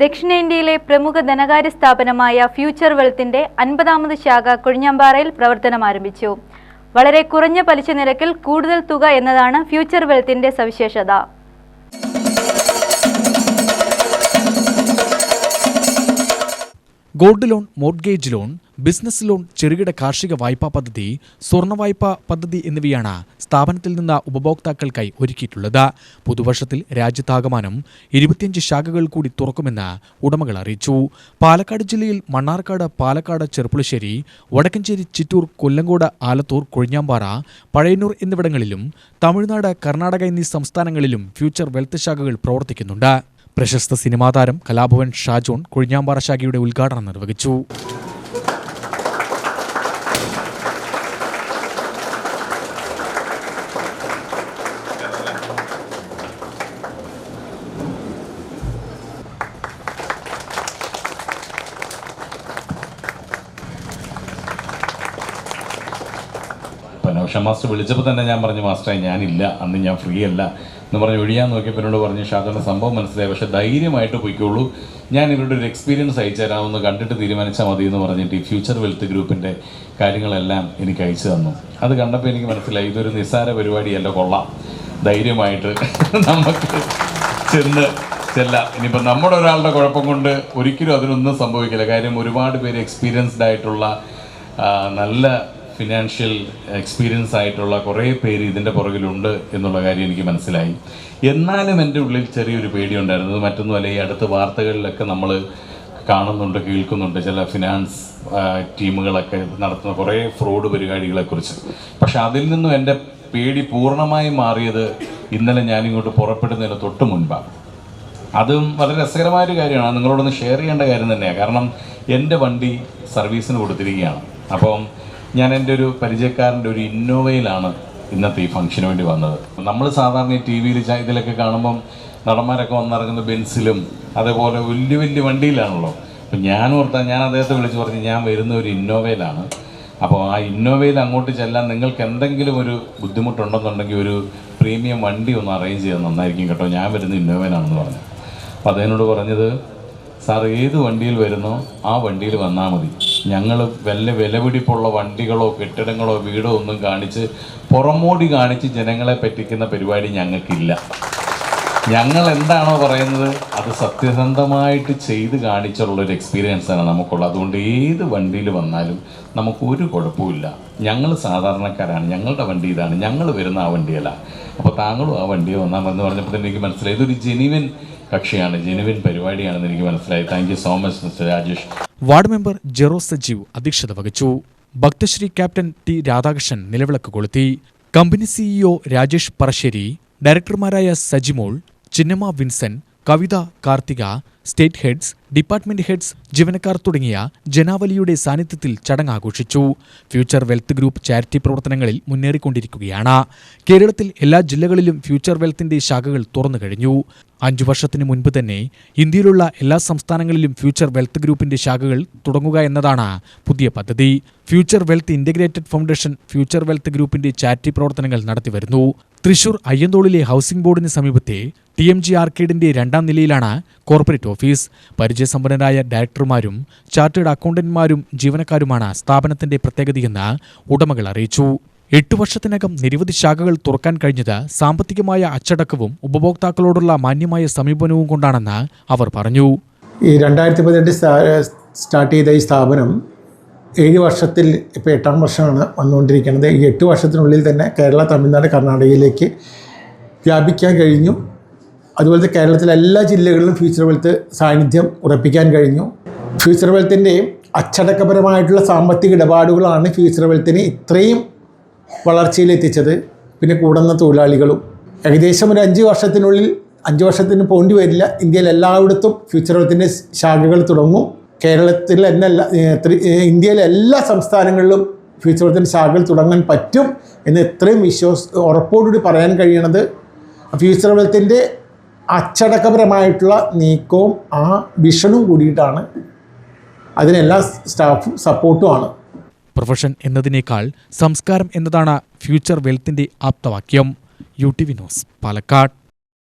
ദക്ഷിണേന്ത്യയിലെ പ്രമുഖ ധനകാര്യ സ്ഥാപനമായ ഫ്യൂച്ചർ വെൽത്തിന്റെ അൻപതാമത് ശാഖ കൊഴിഞ്ഞാമ്പാറയിൽ പ്രവർത്തനം ആരംഭിച്ചു. വളരെ കുറഞ്ഞ പലിശ നിരക്കിൽ കൂടുതൽ തുക എന്നതാണ് ഫ്യൂച്ചർ വെൽത്തിന്റെ സവിശേഷത. Gold loan mortgage loan business loan ചെറുകിട കാർഷിക വായ്പാ പദ്ധതി സ്വർണ വായ്പാ പദ്ധതി എന്നിവയാണ് സ്ഥാപനത്തിൽ നിന്ന് ഉപഭോക്താക്കൾക്കായി ഒരുക്കിയിട്ടുള്ളത്. പുതുവർഷത്തിൽ രാജ്യത്താകമാനം ഇരുപത്തിയഞ്ച് ശാഖകൾ കൂടി തുറക്കുമെന്ന് ഉടമകൾ അറിയിച്ചു. പാലക്കാട് ജില്ലയിൽ മണ്ണാർക്കാട് പാലക്കാട് ചെറുപ്പുളശ്ശേരി വടക്കഞ്ചേരി ചിറ്റൂർ കൊല്ലങ്കോട് ആലത്തൂർ കൊഴിഞ്ഞാമ്പാറ പഴയന്നൂർ എന്നിവിടങ്ങളിലും തമിഴ്നാട് കർണാടക എന്നീ സംസ്ഥാനങ്ങളിലും ഫ്യൂച്ചർ വെൽത്ത് ശാഖകൾ പ്രവർത്തിക്കുന്നുണ്ട്. പ്രശസ്ത സിനിമാതാരം കലാഭവൻ ഷാജോൺ കൊഴിഞ്ഞാമ്പാറ ശാഖയുടെ ഉദ്ഘാടനം നിർവഹിച്ചു. അപ്പോൾ നൗഷ മാസ്റ്റർ വിളിച്ചപ്പോൾ തന്നെ ഞാൻ പറഞ്ഞു മാസ്റ്ററെ ഞാനില്ല. അന്ന് ഞാൻ ഫ്രീ അല്ല. എന്ന് പറഞ്ഞ് ഒഴിയാൻ നോക്കിയപ്പോൾ എന്നോട് പറഞ്ഞു ഷാജോന്റെ സംഭവം മനസ്സിലായി. പക്ഷേ ധൈര്യമായിട്ട് പോയിക്കോളൂ. ഞാൻ ഇവരുടെ ഒരു എക്സ്പീരിയൻസ് അയച്ചു തരാമെന്ന് കണ്ടിട്ട് തീരുമാനിച്ചാൽ മതി എന്ന് പറഞ്ഞിട്ട് ഈ ഫ്യൂച്ചർ വെൽത്ത് ഗ്രൂപ്പിന്റെ കാര്യങ്ങളെല്ലാം എനിക്ക് അയച്ചു തന്നു. അത് കണ്ടപ്പോൾ എനിക്ക് മനസ്സിലായി ഇതൊരു നിസ്സാര പരിപാടിയല്ല കൊള്ളാം. ധൈര്യമായിട്ട് നമുക്ക് ചെന്ന് ചെല്ലാം. ഇനിയിപ്പോൾ നമ്മുടെ ഒരാളുടെ കുഴപ്പം കൊണ്ട് ഒരിക്കലും അതിനൊന്നും സംഭവിക്കില്ല. കാര്യം ഒരുപാട് പേര് എക്സ്പീരിയൻസ്ഡ് ആയിട്ടുള്ള നല്ല ഫിനാൻഷ്യൽ എക്സ്പീരിയൻസ് ആയിട്ടുള്ള കുറേ പേര് ഇതിന്റെ പുറകിലുണ്ട് എന്നുള്ള കാര്യം എനിക്ക് മനസ്സിലായി. എന്നാലും എന്റെ ഉള്ളിൽ ചെറിയൊരു പേടിയുണ്ടായിരുന്നു. മറ്റൊന്നുമല്ല ഈ അടുത്ത വാർത്തകളിലൊക്കെ നമ്മൾ കാണുന്നുണ്ട് കേൾക്കുന്നുണ്ട് ചില ഫിനാൻസ് ടീമുകളൊക്കെ നടത്തുന്ന കുറേ ഫ്രോഡ് പരിപാടികളെക്കുറിച്ച്. പക്ഷെ അതിൽ നിന്നും എന്റെ പേടി പൂർണമായി മാറിയത് ഇന്നലെ ഞാനിങ്ങോട്ട് പുറപ്പെടുന്നതിന് തൊട്ട് മുൻപാണ് അതും വളരെ രസകരമായ ഒരു കാര്യമാണ് നിങ്ങളോടൊന്ന് ഷെയർ ചെയ്യേണ്ട കാര്യം തന്നെയാണ് കാരണം എന്റെ വണ്ടി സർവീസിന് കൊടുത്തിരിക്കുകയാണ്. അപ്പം ഞാൻ എന്റെ ഒരു പരിചയക്കാരന്റെ ഒരു ഇന്നോവയിലാണ് ഇന്നത്തെ ഈ ഫംഗ്ഷന് വേണ്ടി വന്നത്. നമ്മൾ സാധാരണ ഈ ടി വിയിൽ ഇതിലൊക്കെ കാണുമ്പം നടന്മാരൊക്കെ വന്നിറങ്ങുന്ന ബെൻസിലും അതേപോലെ വലിയ വലിയ വണ്ടിയിലാണല്ലോ. അപ്പം ഞാൻ ഓർത്താൽ ഞാൻ അദ്ദേഹത്തെ വിളിച്ച് പറഞ്ഞ് ഞാൻ വരുന്ന ഒരു ഇന്നോവയിലാണ്. അപ്പോൾ ആ ഇന്നോവയിൽ അങ്ങോട്ട് ചെല്ലാൻ നിങ്ങൾക്ക് എന്തെങ്കിലും ഒരു ബുദ്ധിമുട്ടുണ്ടെന്നുണ്ടെങ്കിൽ ഒരു പ്രീമിയം വണ്ടി ഒന്ന് അറേഞ്ച് ചെയ്യാൻ നന്നായിരിക്കും കേട്ടോ. ഞാൻ വരുന്ന ഇന്നോവയിലാണെന്ന് പറഞ്ഞു. അപ്പോൾ അദ്ദേഹനോട് പറഞ്ഞത് സാർ ഏത് വണ്ടിയിൽ വരുന്നോ ആ വണ്ടിയിൽ വന്നാൽ മതി. ഞങ്ങൾ വല്ല വിലപിടിപ്പുള്ള വണ്ടികളോ കെട്ടിടങ്ങളോ വീടോ ഒന്നും കാണിച്ച് പുറമോടി കാണിച്ച് ജനങ്ങളെ പറ്റിക്കുന്ന പരിപാടി ഞങ്ങൾക്കില്ല. ഞങ്ങൾ എന്താണോ പറയുന്നത് അത് സത്യസന്ധമായിട്ട് ചെയ്ത് കാണിച്ചുള്ള ഒരു എക്സ്പീരിയൻസ് ആണ് നമുക്കുള്ളത്. അതുകൊണ്ട് ഏത് വണ്ടിയിൽ വന്നാലും നമുക്ക് ഒരു കുഴപ്പമില്ല ഞങ്ങൾ സാധാരണക്കാരാണ്. ഞങ്ങളുടെ വണ്ടി ഇതാണ്. ഞങ്ങൾ വരുന്ന ആ വണ്ടിയല്ല. അപ്പോൾ താങ്കളും ആ വണ്ടി വന്നാൽ എന്ന് പറഞ്ഞപ്പോൾ തന്നെ എനിക്ക് മനസ്സിലായി. ഇതൊരു ജെനുവിൻ കക്ഷിയാണ് ജെനുവിൻ പരിപാടിയാണെന്ന് എനിക്ക് മനസ്സിലായി. Thank so much mister Rajesh ward member Jero Sajeev അധ്യക്ഷത വഹിച്ചു. ഭക്തശ്രീ ക്യാപ്റ്റൻ ടി രാധാകൃഷ്ണൻ നിലവിളക്ക് കൊളുത്തി. Company CEO Rajesh Parassery ഡയറക്ടർമാരായ Sajimol Chinnamma Vinson Kavitha Karthika state heads department heads ജീവനക്കാർ തുടങ്ങിയ ജനാവലിയുടെ സാന്നിധ്യത്തിൽ ചടങ്ങ് ആഘോഷിച്ചു ഫ്യൂച്ചർ വെൽത്ത് ഗ്രൂപ്പ് ചാരിറ്റി പ്രവർത്തനങ്ങളിൽ മുന്നേറിക്കൊണ്ടിരിക്കുകയാണ്. കേരളത്തിൽ എല്ലാ ജില്ലകളിലും ഫ്യൂച്ചർ വെൽത്തിന്റെ ശാഖകൾ തുറന്നു കഴിഞ്ഞു. അഞ്ചു വർഷത്തിന് മുൻപ് തന്നെ ഇന്ത്യയിലുള്ള എല്ലാ സംസ്ഥാനങ്ങളിലും ഫ്യൂച്ചർ വെൽത്ത് ഗ്രൂപ്പിന്റെ ശാഖകൾ തുടങ്ങുക എന്നതാണ് പുതിയ പദ്ധതി. Future wealth integrated foundation future wealth ഗ്രൂപ്പിന്റെ ചാരിറ്റി പ്രവർത്തനങ്ങൾ നടത്തിവരുന്നു. തൃശൂർ അയ്യന്തോളിലെ ഹൗസിംഗ് ബോർഡിന് സമീപത്തെ ടി എം ജി ആർക്കേഡിന്റെ രണ്ടാം നിലയിലാണ് കോർപ്പറേറ്റ് ഓഫീസ്. പരിചയസമ്പന്നരായ ഡയറക്ടർമാരും ചാർട്ടേഡ് അക്കൗണ്ടന്റുമാരും ജീവനക്കാരുമാണ് സ്ഥാപനത്തിന്റെ പ്രത്യേകതയെന്ന് ഉടമകൾ അറിയിച്ചു. എട്ടു വർഷത്തിനകം നിരവധി ശാഖകൾ തുറക്കാൻ കഴിഞ്ഞത് സാമ്പത്തികമായ അച്ചടക്കവും ഉപഭോക്താക്കളോടുള്ള മാന്യമായ സമീപനവും കൊണ്ടാണെന്ന് അവർ പറഞ്ഞു. ഈ രണ്ടായിരത്തി പതിനെട്ട് സ്റ്റാർട്ട് ചെയ്ത ഈ സ്ഥാപനം ഏഴ് വർഷത്തിൽ ഇപ്പോൾ എട്ടാം വർഷമാണ് വന്നുകൊണ്ടിരിക്കുന്നത്. ഈ എട്ട് വർഷത്തിനുള്ളിൽ തന്നെ കേരള തമിഴ്നാട് കർണാടകയിലേക്ക് വ്യാപിക്കാൻ കഴിഞ്ഞു. അതുപോലെ കേരളത്തിലെ എല്ലാ ജില്ലകളിലും ഫ്യൂച്ചർ വെൽത്ത് സാന്നിധ്യം ഉറപ്പിക്കാൻ കഴിഞ്ഞു. ഫ്യൂച്ചർ വെൽത്തിന്റെ അച്ചടക്കപരമായിട്ടുള്ള സാമ്പത്തിക ഇടപാടുകളാണ് ഫ്യൂച്ചർ വെൽത്തിനെ ഇത്രയും വളർച്ചയിലെത്തിച്ചത്. പിന്നെ കൂടുന്ന തൊഴിലാളികളും. ഏകദേശം ഒരു അഞ്ച് വർഷത്തിനുള്ളിൽ അഞ്ച് വർഷത്തിന് പോണ്ടി വരില്ല. ഇന്ത്യയിൽ എല്ലായിടത്തും ഫ്യൂച്ചർ വെൽത്തിന്റെ ശാഖകൾ തുടങ്ങും. കേരളത്തിൽ എന്നല്ല ഇന്ത്യയിലെ എല്ലാ സംസ്ഥാനങ്ങളിലും ഫ്യൂച്ചർ വെൽത്തിന്റെ ശാഖകൾ തുടങ്ങാൻ പറ്റും എന്ന് എത്രയും വിശ്വാസ ഉറപ്പോടുകൂടി പറയാൻ കഴിയണത് ഫ്യൂച്ചർ വെൽത്തിന്റെ അച്ചടക്കപരമായിട്ടുള്ള നീക്കവും ആ വിഷനും കൂടിയിട്ടാണ് അതിനെല്ലാ സ്റ്റാഫും സപ്പോർട്ടുമാണ് പ്രൊഫഷൻ എന്നതിനേക്കാൾ സംസ്കാരം എന്നതാണ് ഫ്യൂച്ചർ വെൽത്തിന്റെ ആപ്തവാക്യം. U T V news Palakkad.